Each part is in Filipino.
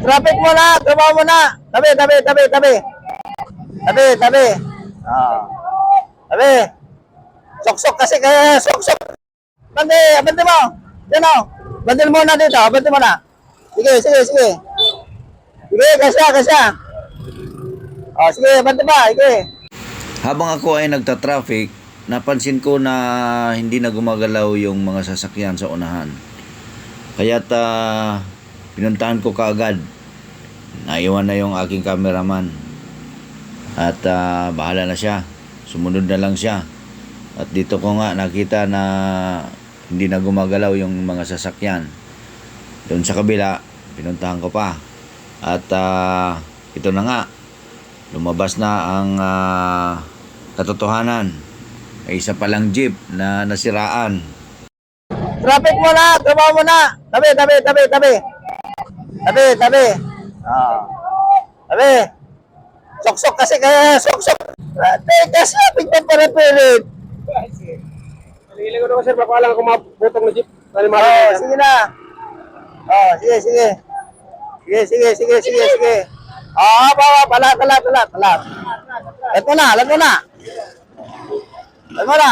Traffic mo na, trabaho mo na. Tabi, tabi, tabi, tabi. Tabi, tabi. Ah. Tabi. Sok-sok kasi kaya sok-sok. Bante, abante mo. Yan o. Bandil mo na dito, abante mo na. Sige, sige, sige. Sige, kasya, kasya. Oh, sige, abante pa, sige. Habang ako ay nagta-traffic, napansin ko na hindi na gumagalaw yung mga sasakyan sa unahan. Kaya't ah, pinuntahan ko kaagad. Naiwan na yung aking cameraman. At ah, bahala na siya. Sumunod na lang siya. At dito ko nga nakita na hindi na gumagalaw yung mga sasakyan. Doon sa kabila, pinuntahan ko pa. At ah, ito na nga, lumabas na ang ah, katotohanan. Ay isa palang jeep na nasiraan. Traffic mo na, trabaho mo na. Tabi, tabi, tabi, tabi. Tabi, tabi. Ah. Tabi. Sok-sok kasi kaya sok-sok. Ate, kasi pigtan pa rin pilit. Hiling ko naman sir, papalang ako mabutong na jeep. Oh, sige na. Oh, sige, sige. Sige, sige, sige, sige, sige. Oh, bawa, pala, pala, pala, pala. Let mo na, let mo na. Let mo na.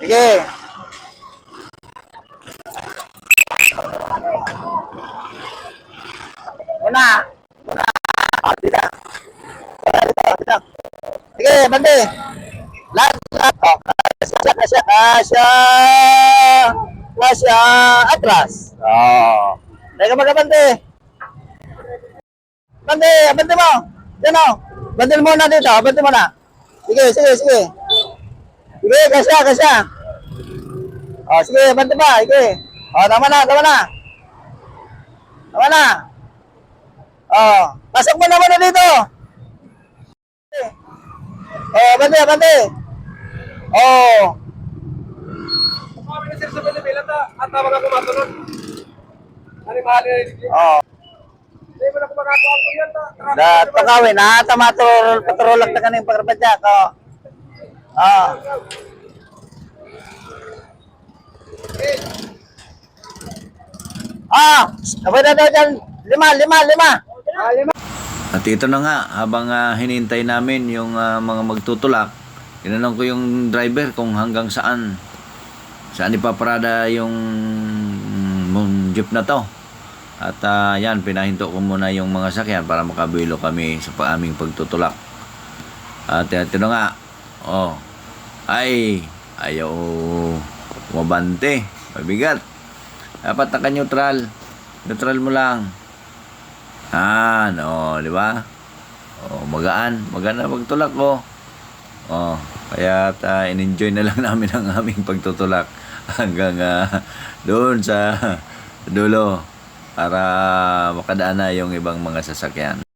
Sige. Una. Una. Oh, dito. Dito, dito. Sige, bandi. Lahat, lahat. Oh, kasya, kasya, kasya. Kasya. Atras. Oh. Teka magkabante. Bante, abante mo. Yan o. Bandil mo na dito, abante mo na. Sige, sige, sige. Sige, kasya, kasya. Oh, sige, abante pa, sige. Oh, tama na, tama na. Tama na. Oh, pasok mo naman na dito. Oh, abante, abante. Oh. Kami na sir sa Pilipinas at tawag ako matunod. Ano mahal na jeep? Oh. Hindi mo na magagawa ko yan. ta. Da takawin na tamatrol patrolak na kaning pagkabadya ko. Ah. Ah, sabay na daw dyan. Lima, lima, lima. Ah. At ito na nga, habang ah, hinintay namin yung ah, mga magtutulak, tinanong ko yung driver kung hanggang saan saan ipaparada yung mm, jeep na to. At ah, yan, pinahinto ko muna yung mga sakyan para makabilo kami sa pa- aming pagtutulak. At ito na nga, oh, ay, ayaw umabante, mabigat. Dapat naka-neutral. Neutral mo lang. Ah, no, di ba? Oh, magaan, magaan na pagtulak ko. Oh, kaya uh, in-enjoy na lang namin ang aming pagtutulak hanggang ah, doon sa dulo para makadaan na yung ibang mga sasakyan.